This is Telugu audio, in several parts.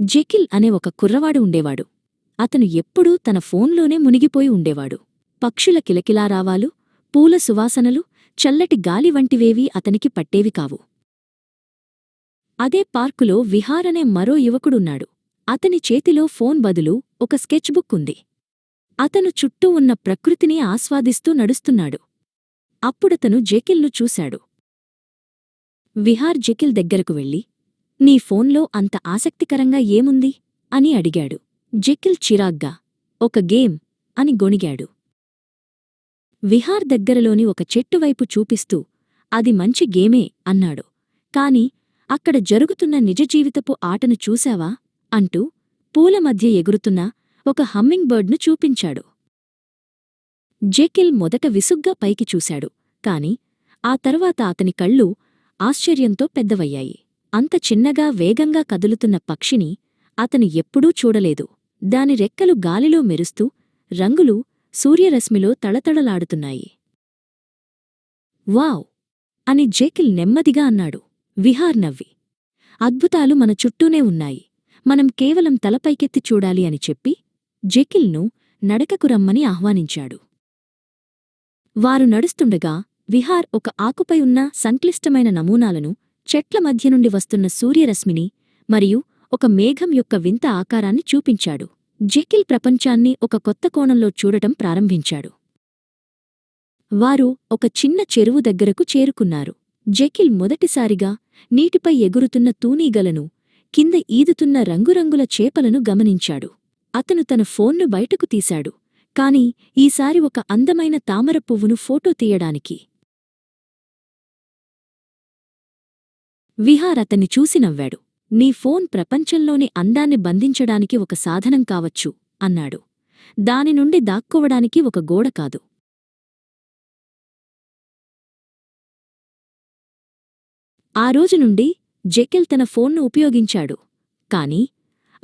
జెకిల్ అనే ఒక కుర్రవాడు ఉండేవాడు. అతను ఎప్పుడూ తన ఫోన్లోనే మునిగిపోయి ఉండేవాడు. పక్షుల కిలకిలారావాలు పూల సువాసనలు చల్లటి గాలి వంటివేవీ అతనికి పట్టేవి కావు. అదే పార్కులో విహారనే మరో యువకుడున్నాడు. అతని చేతిలో ఫోన్ బదులు ఒక స్కెచ్ బుక్ ఉంది. అతను చుట్టూ ఉన్న ప్రకృతిని ఆస్వాదిస్తూ నడుస్తున్నాడు. అప్పుడతను జెకిల్ను చూశాడు. విహార్ జెకిల్ దగ్గరకు వెళ్ళి నీ ఫోన్లో అంత ఆసక్తికరంగా ఏముంది? అని అడిగాడు. జెకిల్ చిరాగ్గా ఒక గేమ్ అని గొణిగాడు. విహార్ దగ్గరలోని ఒక చెట్టువైపు చూపిస్తూ అది మంచి గేమే అన్నాడు. కాని అక్కడ జరుగుతున్న నిజజీవితపు ఆటను చూశావా? అంటూ పూల మధ్య ఎగురుతున్న ఒక హమ్మింగ్ బర్డ్ను చూపించాడు. జెకిల్ మొదట విసుగ్గా పైకి చూశాడు. కాని ఆ తర్వాత అతని కళ్ళు ఆశ్చర్యంతో పెద్దవయ్యాయి. అంత చిన్నగా వేగంగా కదులుతున్న పక్షిని అతను ఎప్పుడూ చూడలేదు. దాని రెక్కలు గాలిలో మెరుస్తూ రంగులు సూర్యరశ్మిలో తళతళలాడుతున్నాయి. వావ్! అని జేకిల్ నెమ్మదిగా అన్నాడు. విహార్ నవ్వి. అద్భుతాలు మన చుట్టూనే ఉన్నాయి. మనం కేవలం తలపైకెత్తి చూడాలి అని చెప్పి జెకిల్ను నడకకు రమ్మని ఆహ్వానించాడు. వారు నడుస్తుండగా విహార్ ఒక ఆకుపై ఉన్న సంక్లిష్టమైన నమూనాలను చెట్ల మధ్య నుండి వస్తున్న సూర్యరశ్మిని మరియు ఒక మేఘం యొక్క వింత ఆకారాన్ని చూపించాడు. జెకిల్ ప్రపంచాన్ని ఒక కొత్త కోణంలో చూడటం ప్రారంభించాడు. వారు ఒక చిన్న చెరువు దగ్గరకు చేరుకున్నారు. జెకిల్ మొదటిసారిగా నీటిపై ఎగురుతున్న తూనీగలను కింద ఈదుతున్న రంగురంగుల చేపలను గమనించాడు. అతను తన ఫోన్ను బయటకు తీశాడు కాని ఈసారి ఒక అందమైన తామర పువ్వును ఫోటో తీయడానికి. విహార్ అతన్ని చూసి నవ్వాడు. నీ ఫోన్ ప్రపంచంలోని అందాన్ని బంధించడానికి ఒక సాధనం కావచ్చు అన్నాడు. దాని నుండి దాక్కోవడానికి ఒక గోడ కాదు. ఆ రోజు నుండి జెకెల్ తన ఫోన్ను ఉపయోగించాడు. కాని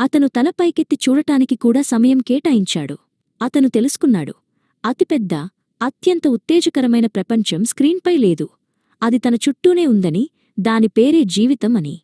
అతను తలపైకెత్తి చూడటానికి కూడా సమయం కేటాయించాడు. అతను తెలుసుకున్నాడు. అతిపెద్ద అత్యంత ఉత్తేజకరమైన ప్రపంచం స్క్రీన్పై లేదు. అది తన చుట్టూనే ఉందని దాని పేరే జీవితం అని